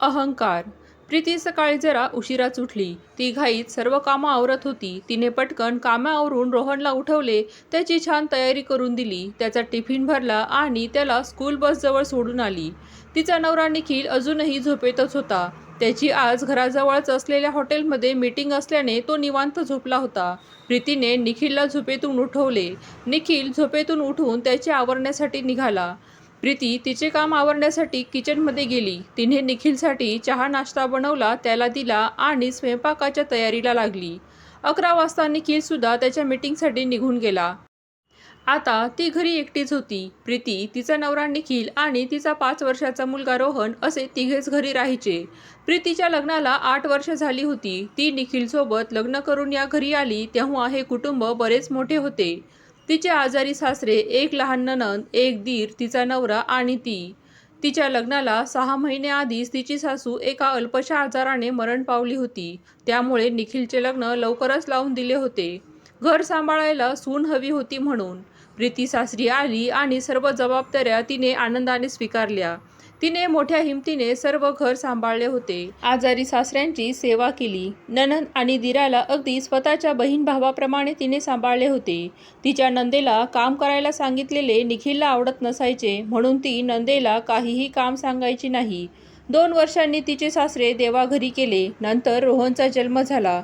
अहंकार. प्रीती सकाळी जरा उशिराच उठली ती घाईत सर्व कामं आवरत होती. तिने पटकन कामं आवरून रोहनला उठवले. त्याची छान तयारी करून दिली. त्याचा टिफिन भरला आणि त्याला स्कूल बसजवळ सोडून आली. तिचा नवरा निखिल अजूनही झोपेतच होता. त्याची आज घराजवळच असलेल्या हॉटेलमध्ये मीटिंग असल्याने तो निवांत झोपला होता. प्रीतीने निखिलला झोपेतून उठवले. निखिल झोपेतून उठून त्याचे आवरण्यासाठी निघाला. प्रीती तिचे काम आवरण्यासाठी किचनमध्ये गेली. तिने निखिलसाठी चहा नाश्ता बनवला त्याला दिला आणि स्वयंपाकाच्या तयारीला लागली. अकरा वाजता निखिलसुद्धा त्याच्या मीटिंगसाठी निघून गेला. आता ती घरी एकटीच होती. प्रीती तिचा नवरा निखिल आणि तिचा पाच वर्षाचा मुलगा रोहन असे तिघेच घरी राहायचे. प्रीतीच्या लग्नाला आठ वर्ष झाली होती. ती निखिलसोबत लग्न करून या घरी आली तेव्हा हे कुटुंब बरेच मोठे होते. तिचे आजारी सासरे एक लहान ननंद एक दीर तिचा नवरा आणि ती. तिच्या लग्नाला सहा महिने आधीच तिची सासू एका अल्पशा आजाराने मरण पावली होती. त्यामुळे निखिलचे लग्न लवकरच लावून दिले होते. घर सांभाळायला सून हवी होती म्हणून. प्रीती सासरी आली आणि सर्व जबाबदाऱ्या तिने आनंदाने स्वीकारल्या. तिने मोठ्या हिमतीने सर्व घर सांभाळले होते. आजारी सासऱ्यांची सेवा केली. ननंद आणि दिराला अगदी स्वतःच्या बहीण भावाप्रमाणे तिने सांभाळले होते. तिच्या नंदेला काम करायला सांगितलेले निखिलला आवडत नसायचे म्हणून ती नंदेला काहीही काम सांगायची नाही. दोन वर्षांनी तिचे सासरे देवाघरी केले नंतर रोहनचा जन्म झाला.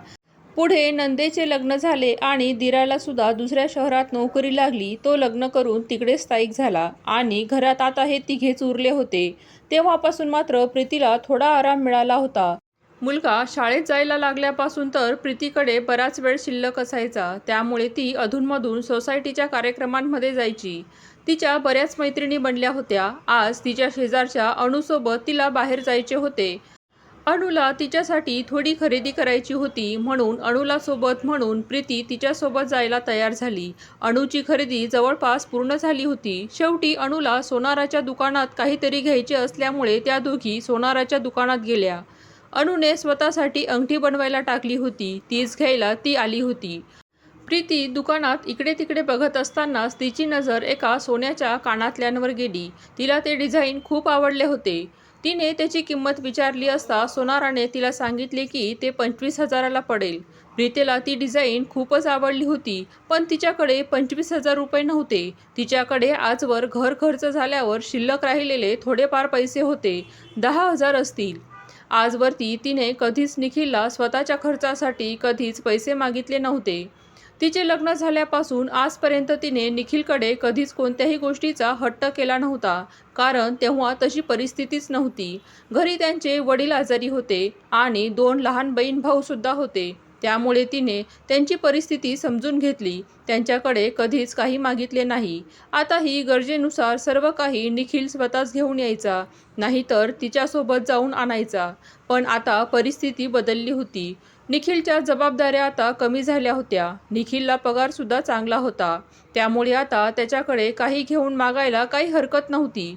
पुढे नंदेचे लग्न झाले आणि दिराला सुद्धा दुसऱ्या शहरात नोकरी लागली तो लग्न करून तिकडे स्थायिक झाला आणि घरात आता हे तिघेच उरले होते. तेव्हापासून मात्र प्रीतीला थोडा आराम मिळाला होता. मुलगा शाळेत जायला लागल्यापासून तर प्रीतीकडे बराच वेळ शिल्लक असायचा त्यामुळे ती अधूनमधून सोसायटीच्या कार्यक्रमांमध्ये जायची. तिच्या बऱ्याच मैत्रिणी बनल्या होत्या. आज तिच्या शेजारच्या अणूसोबत तिला बाहेर जायचे होते. अणूला तिच्यासाठी थोडी खरेदी करायची होती म्हणून अणूला सोबत म्हणून प्रीती तिच्यासोबत जायला तयार झाली. अणूची खरेदी जवळपास पूर्ण झाली होती. शेवटी अणूला सोनाराच्या दुकानात काहीतरी घ्यायचे असल्यामुळे त्या दोघी सोनाराच्या दुकानात गेल्या. अणूने स्वतःसाठी अंगठी बनवायला टाकली होती. तीच घ्यायला ती आली होती. प्रीती दुकानात इकडे तिकडे बघत असतानाच तिची नजर एका सोन्याच्या कानातल्यांवर गेली. तिला ते डिझाईन खूप आवडले होते. तिने त्याची किंमत विचारली असता सोनाराने तिला सांगितले की ते पंचवीस हजाराला पडेल. प्रीतेला ती डिझाईन खूपच आवडली होती पण तिच्याकडे पंचवीस हजार रुपये नव्हते. तिच्याकडे आजवर घर खर्च झाल्यावर शिल्लक राहिलेले थोडेफार पैसे होते दहा हजार असतील. आजवरती तिने कधीच निखिलला स्वतःच्या खर्चासाठी कधीच पैसे मागितले नव्हते. तिचे लग्न झाल्यापासून आजपर्यंत तिने निखिलकडे कधीच कोणत्याही गोष्टीचा हट्ट केला नव्हता कारण तेव्हा तशी परिस्थितीच नव्हती. घरी त्यांचे वडील आजारी होते आणि दोन लहान बहीण भाऊसुद्धा होते. त्यामुळे तिने त्यांची परिस्थिती समजून घेतली. त्यांच्याकडे कधीच काही मागितले नाही. आता ही गरजेनुसार सर्व काही निखिल स्वतःच घेऊन यायचा नाहीतर तिच्यासोबत जाऊन आणायचा. पण आता परिस्थिती बदलली होती. निखिलच्या जबाबदाऱ्या आता कमी झाल्या होत्या. निखिलला पगारसुद्धा चांगला होता. त्यामुळे आता त्याच्याकडे काही घेऊन मागायला काही हरकत नव्हती.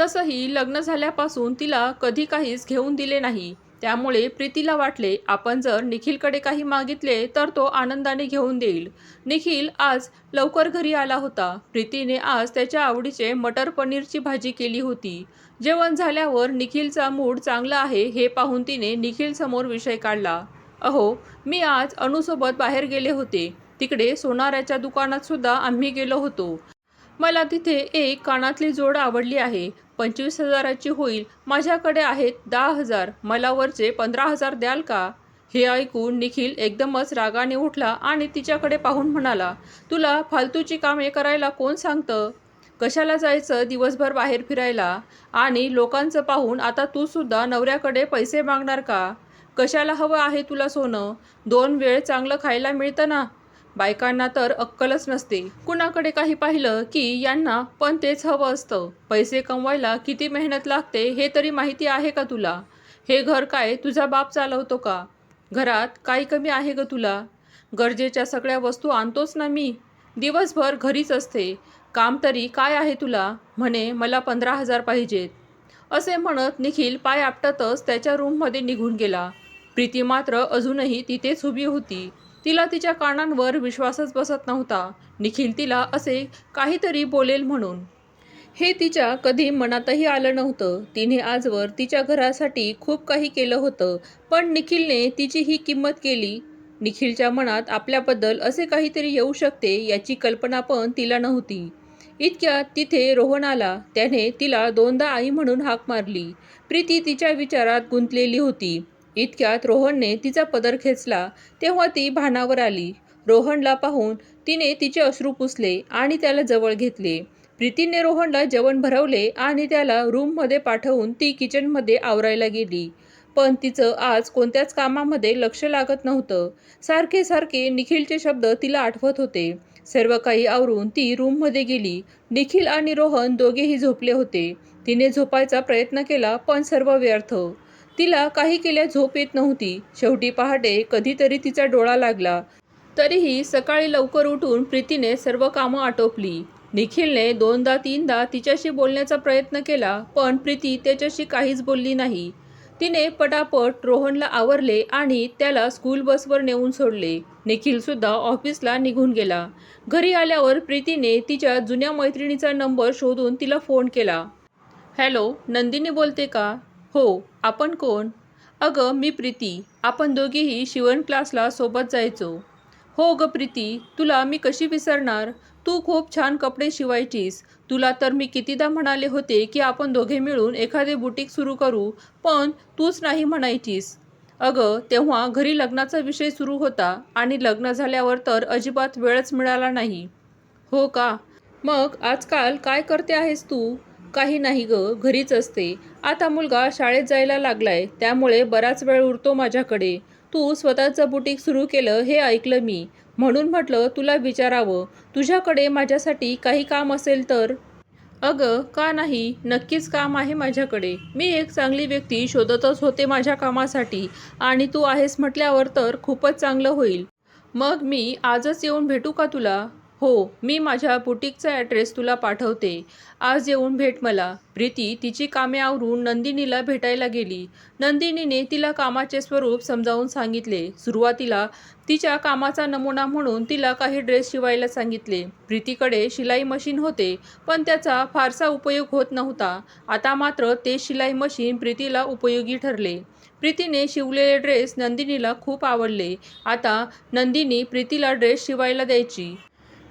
तसंही लग्न झाल्यापासून तिला कधी काहीच घेऊन दिले नाही. त्यामुळे प्रीतीला वाटले आपण जर निखिलकडे काही मागितले तर तो आनंदाने घेऊन देईल. निखिल आज लवकर घरी आला होता. प्रीतीने आज त्याच्या आवडीचे मटर पनीरची भाजी केली होती. जेवण झाल्यावर निखिलचा मूड चांगला आहे हे पाहून तिने निखिलसमोर विषय काढला. अहो मी आज अणूसोबत बाहेर गेले होते. तिकडे सोनाऱ्याच्या दुकानात सुद्धा आम्ही गेलो होतो. मला तिथे एक कानातली जोड आवडली आहे. पंचवीस हजाराची होईल. माझ्याकडे आहेत दहा हजार. मला वरचे पंधरा हजार द्याल का? हे ऐकून निखिल एकदमच रागाने उठला आणि तिच्याकडे पाहून म्हणाला तुला फालतूची कामे करायला कोण सांगतं? कशाला जायचं दिवसभर बाहेर फिरायला? आणि लोकांचं पाहून आता तू सुद्धा नवऱ्याकडे पैसे मागणार का? कशाला हवं आहे तुला सोनं? दोन वेळ चांगलं खायला मिळतं ना? बायकांना तर अक्कलच नसते. कुणाकडे काही पाहिलं की यांना पण तेच हवं असतं. पैसे कमवायला किती मेहनत लागते हे तरी माहिती आहे का तुला? हे घर काय तुझा बाप चालवतो का? घरात काही कमी आहे ग तुला? गरजेच्या सगळ्या वस्तू आणतोच ना मी. दिवसभर घरीच असते. काम तरी काय आहे तुला? म्हणे मला पंधरा हजार पाहिजेत. असे म्हणत निखिल पाय आपटतच त्याच्या रूममध्ये निघून गेला. प्रीती मात्र अजूनही तिथेच उभी होती. तिला तिच्या कानांवर विश्वासच बसत नव्हता. निखिल तिला असे काहीतरी बोलेल म्हणून. हे तिच्या कधी मनातही आलं नव्हतं. तिने आजवर तिच्या घरासाठी खूप काही केलं होतं पण निखिलने तिची ही किंमत केली. निखिलच्या मनात आपल्याबद्दल असे काहीतरी येऊ शकते याची कल्पना पण तिला नव्हती. इतक्यात तिथे रोहन आला त्याने तिला दोनदा आई म्हणून हाक मारली. प्रीती तिच्या विचारात गुंतलेली होती. इतक्यात रोहनने तिचा पदर खेचला तेव्हा ती भानावर आली. रोहनला पाहून तिने तिचे अश्रू पुसले आणि त्याला जवळ घेतले. प्रीतीने रोहनला जेवण भरवले आणि त्याला रूममध्ये पाठवून ती किचनमध्ये आवरायला गेली. पण तिचं आज कोणत्याच कामामध्ये लक्ष लागत नव्हतं. सारखे सारखे निखिलचे शब्द तिला आठवत होते. सर्व काही आवरून ती रूममध्ये गेली. निखिल आणि रोहन दोघेही झोपले होते. तिने झोपायचा प्रयत्न केला पण सर्व व्यर्थ. तिला काही केल्या झोप येत नव्हती. शेवटी पहाटे कधीतरी तिचा डोळा लागला. तरीही सकाळी लवकर उठून प्रीतीने सर्व कामं आटोपली. निखिलने दोनदा तीनदा तिच्याशी बोलण्याचा प्रयत्न केला पण प्रीती त्याच्याशी काहीच बोलली नाही. तिने पटापट रोहनला आवरले आणि त्याला स्कूल बसवर नेऊन सोडले. निखिलसुद्धा ऑफिसला निघून गेला. घरी आल्यावर प्रीतीने तिच्या जुन्या मैत्रिणीचा नंबर शोधून तिला फोन केला. हॅलो नंदिनी बोलते का? हो आपण कोण? अगं मी प्रीती. आपण दोघीही शिवण क्लासला सोबत जायचो. हो गं प्रीती तुला मी कशी विसरणार? तू खूप छान कपडे शिवायचीस. तुला तर मी कितीदा म्हणाले होते की आपण दोघे मिळून एखादे बुटीक सुरू करू पण तूच नाही म्हणायचीस. अगं तेव्हा घरी लग्नाचा विषय सुरू होता आणि लग्न झाल्यावर तर अजिबात वेळच मिळाला नाही. हो का? मग आजकाल काय करते आहेस तू? काही नाही ग घरीच असते. आता मुलगा शाळेत जायला लागलाय त्यामुळे बराच वेळ उरतो माझ्याकडे. तू स्वतःचं बुटीक सुरू केलं हे ऐकलं मी. म्हणून म्हटलं तुला विचारावं तुझ्याकडे माझ्यासाठी काही काम असेल तर? अगं का नाही नक्कीच काम आहे माझ्याकडे. मी एक चांगली व्यक्ती शोधतच होते माझ्या कामासाठी आणि तू आहेस म्हटल्यावर तर खूपच चांगलं होईल. मग मी आजच येऊन भेटू का तुला? हो मी माझ्या बुटीकचा ॲड्रेस तुला पाठवते. आज येऊन भेट मला. प्रीती तिची कामे आवरून नंदिनीला भेटायला गेली. नंदिनीने तिला कामाचे स्वरूप समजावून सांगितले. सुरुवातीला तिच्या कामाचा नमुना म्हणून तिला काही ड्रेस शिवायला सांगितले. प्रीतीकडे शिलाई मशीन होते पण त्याचा फारसा उपयोग होत नव्हता. आता मात्र ते शिलाई मशीन प्रीतीला उपयोगी ठरले. प्रीतीने शिवलेले ड्रेस नंदिनीला खूप आवडले. आता नंदिनी प्रीतीला ड्रेस शिवायला द्यायची.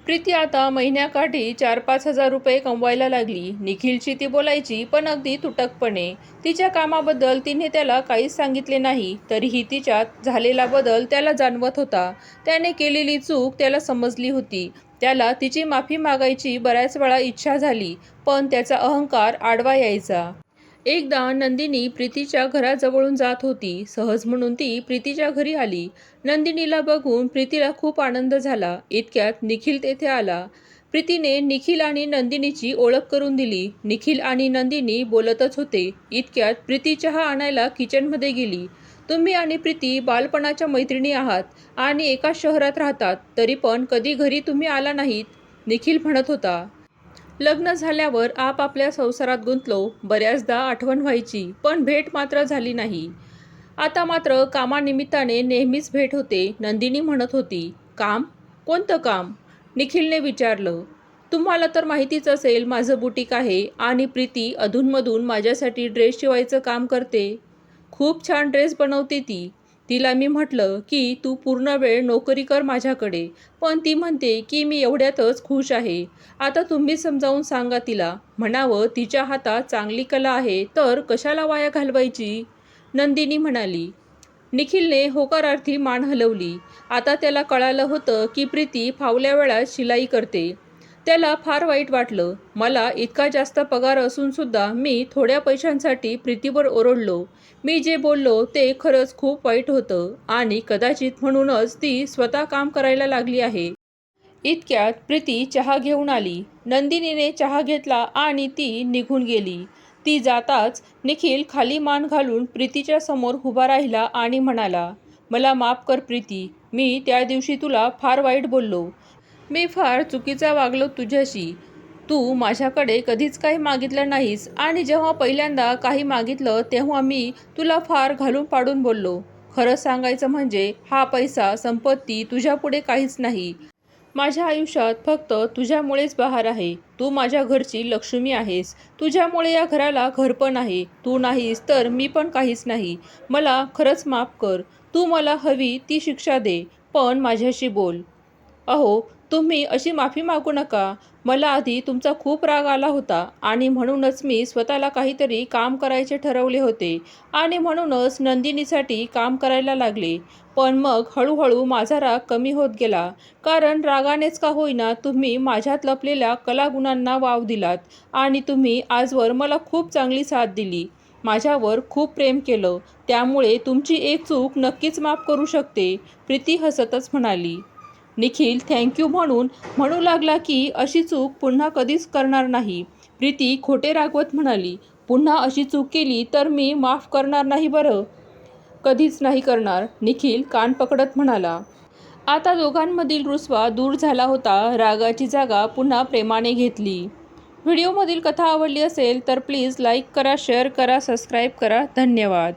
प्रीती आता महिन्याकाठी चार पाच हजार रुपये कमवायला लागली. निखिलची ती बोलायची पण अगदी तुटकपणे. तिच्या कामाबद्दल तिने त्याला काहीच सांगितले नाही तरीही तिच्यात झालेला बदल त्याला जाणवत होता. त्याने केलेली चूक त्याला समजली होती. त्याला तिची माफी मागायची बऱ्याच वेळा इच्छा झाली पण त्याचा अहंकार आडवा यायचा. एकदा नंदिनी प्रीतीच्या घराजवळून जात होती. सहज म्हणून ती प्रीतीच्या घरी आली. नंदिनीला बघून प्रीतीला खूप आनंद झाला. इतक्यात निखिल तेथे आला. प्रीतीने निखिल आणि नंदिनीची ओळख करून दिली. निखिल आणि नंदिनी बोलतच होते. इतक्यात प्रीती चहा आणायला किचनमध्ये गेली. तुम्ही आणि प्रीती बालपणाच्या मैत्रिणी आहात आणि एका शहरात राहतात. तरी पण कधी घरी तुम्ही आला नाहीत? निखिल म्हणत होता. लग्न झाल्यावर आपापल्या संसारात गुंतलो बऱ्याचदा आठवण व्हायची पण भेट मात्र झाली नाही. आता मात्र कामानिमित्ताने नेहमीच भेट होते नंदिनी म्हणत होती काम? कोणतं काम? निखिलने विचारलं. तुम्हाला तर माहितीच असेल माझं बुटीक आहे आणि प्रीती अधूनमधून माझ्यासाठी ड्रेस शिवायचं काम करते. खूप छान ड्रेस बनवते ती. तिला मी म्हटलं की तू पूर्ण वेळ नोकरी कर माझ्याकडे. पण ती म्हणते की मी एवढ्यातच खुश आहे. आता तुम्ही समजावून सांगा तिला. म्हणावं तिच्या हातात चांगली कला आहे तर कशाला वाया घालवायची? नंदिनी म्हणाली. निखिलने होकारार्थी मान हलवली. आता त्याला कळालं होतं की प्रीती फावल्या वेळात शिलाई करते. त्याला फार वाईट वाटलं. मला इतका जास्त पगार असूनसुद्धा मी थोड्या पैशांसाठी प्रीतीवर ओरडलो. मी जे बोललो ते खरंच खूप वाईट होतं आणि कदाचित म्हणूनच ती स्वतः काम करायला लागली आहे. इतक्यात प्रीती चहा घेऊन आली. नंदिनीने चहा घेतला आणि ती निघून गेली. ती जाताच निखिल खाली मान घालून प्रीतीच्या समोर उभा राहिला आणि म्हणाला मला माफ कर प्रीती. मी त्या दिवशी तुला फार वाईट बोललो. मी फार चुकीचा वागलो तुझ्याशी. तू माझ्याकडे कधीच काही मागितलं नाहीस आणि जेव्हा पहिल्यांदा काही मागितलं तेव्हा मी तुला फार घालून पाडून बोललो. खरं सांगायचं म्हणजे हा पैसा संपत्ती तुझ्यापुढे काहीच नाही. माझ्या आयुष्यात फक्त तुझ्यामुळेच बहार आहे. तू माझ्या घरची लक्ष्मी आहेस. तुझ्यामुळे या घराला घर पण आहे. तू नाहीस तर मी पण काहीच नाही. मला खरंच माफ कर. तू मला हवी ती शिक्षा दे पण माझ्याशी बोल. अहो तुम्ही अशी माफी मागू नका. मला आधी तुमचा खूप राग आला होता आणि म्हणूनच मी स्वतःला काहीतरी काम करायचे ठरवले होते आणि म्हणूनच नंदिनीसाठी काम करायला लागले. पण मग हळूहळू माझा राग कमी होत गेला. कारण रागानेच का होईना तुम्ही माझ्यात लपलेल्या कलागुणांना वाव दिलात आणि तुम्ही आजवर मला खूप चांगली साथ दिली. माझ्यावर खूप प्रेम केलं. त्यामुळे तुमची एक चूक नक्कीच माफ करू शकते प्रीती हसतच म्हणाली. निखिल थँक्यू म्हणून म्हणू लागला की अशी चूक पुन्हा कधीच करणार नाही. प्रीती खोटे रागवत म्हणाली पुन्हा अशी चूक केली तर मी माफ करणार नाही बरं. कधीच नाही करणार निखिल कान पकडत म्हणाला. आता दोघांमधील रुसवा दूर झाला होता रागाची जागा पुन्हा प्रेमाने घेतली. व्हिडिओमधील कथा आवडली असेल तर प्लीज लाईक करा शेअर करा सबस्क्राईब करा. धन्यवाद.